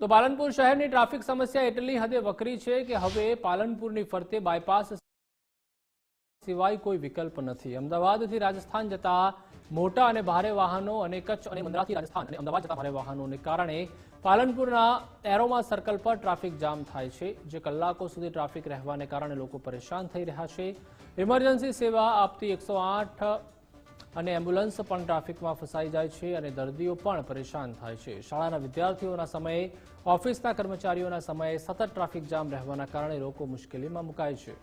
તો પાલનપુર શહેરની ટ્રાફિક સમસ્યા એટલી હદે વકરી છે કે હવે પાલનપુરની ફરતે બાયપાસ સિવાય કોઈ વિકલ્પ નથી. અમદાવાદથી રાજસ્થાન જતા મોટા અને ભારે વાહનો અને કચ્છ અને મુંદ્રાથી રાજસ્થાન અને અમદાવાદ જતા ભારે વાહનોને કારણે પાલનપુરના એરોમા સર્કલ પર ટ્રાફિક જામ થાય છે, જે કલાકો સુધી ટ્રાફિક રહેવાને કારણે લોકો પરેશાન થઈ રહ્યા છે. ઇમરજન્સી સેવા આપતી એકસો આઠ અને એમ્બ્યુલન્સ પણ ટ્રાફિકમાં ફસાઈ જાય છે અને દર્દીઓ પણ પરેશાન થાય છે. શાળાના વિદ્યાર્થીઓના સમયે, ઓફિસના કર્મચારીઓના સમયે સતત ટ્રાફિક જામ રહેવાના કારણે લોકો મુશ્કેલીમાં મુકાય છે.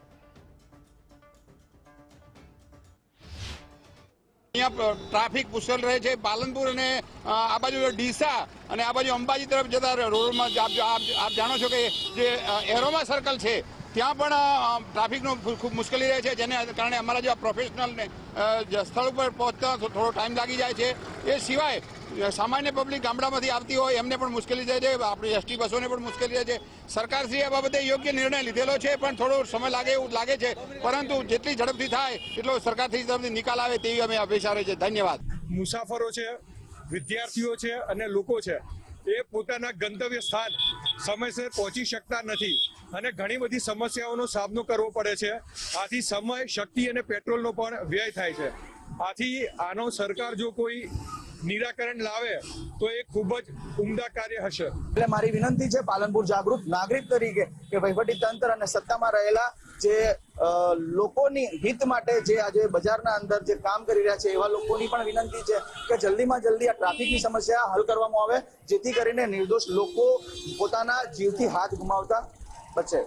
અહીંયા ટ્રાફિક પુષ્કળ રહે છે. પાલનપુર અને આ બાજુ ડીસા અને આ બાજુ અંબાજી તરફ જતા રોડમાં આપ જાણો છો કે જે એરોમા સર્કલ છે ત્યાં પણ ટ્રાફિકનો ખૂબ મુશ્કેલી રહે છે, જેને કારણે અમારા જેવા પ્રોફેશનલને સ્થળ ઉપર પહોંચતા થોડો ટાઈમ લાગી જાય છે. એ સિવાય સામાન્ય પબ્લિક ગામડામાંથી આવતી હોય, એમને પણ મુશ્કેલી થાય છે, આપણી એસટી બસોને પણ મુશ્કેલી રહે છે. સરકારશ્રીએ આ બાબતે યોગ્ય નિર્ણય લીધેલો છે, પણ થોડો સમય લાગે એવું લાગે છે. પરંતુ જેટલી ઝડપથી થાય, એટલો સરકારથી તરફથી નિકાલ આવે તેવી અમે અપેક્ષા રહી છે. ધન્યવાદ. મુસાફરો છે, વિદ્યાર્થીઓ છે અને લોકો છે. એ પોતાના ગંતવ્ય સ્થાન સમયસર પહોંચી શકતા નથી. અને ઘણી બધી સમસ્યાઓનો સામનો કરવો પડે છે. આથી સમય, શક્તિ અને પેટ્રોલનો પણ વ્યય થાય છે. આથી આનો સરકાર જો કોઈ નિરાકરણ લાવે, તો એ ખૂબ જ ઉમદા કાર્ય હશે. એટલે મારી વિનંતી છે, પાલનપુર જાગૃત નાગરિક તરીકે કે વહીવટી તંત્ર અને સત્તામાં રહેલા જે લોકોની હિત માટે જે આજે બજારના અંદર જે કામ કરી રહ્યા છે, એવા લોકોની પણ વિનંતી છે કે જલ્દીમાં જલ્દી આ ટ્રાફિકની સમસ્યા હલ કરવામાં આવે, જેથી કરીને નિર્દોષ લોકો પોતાના જીવથી હાથ ગુમાવતા બચે.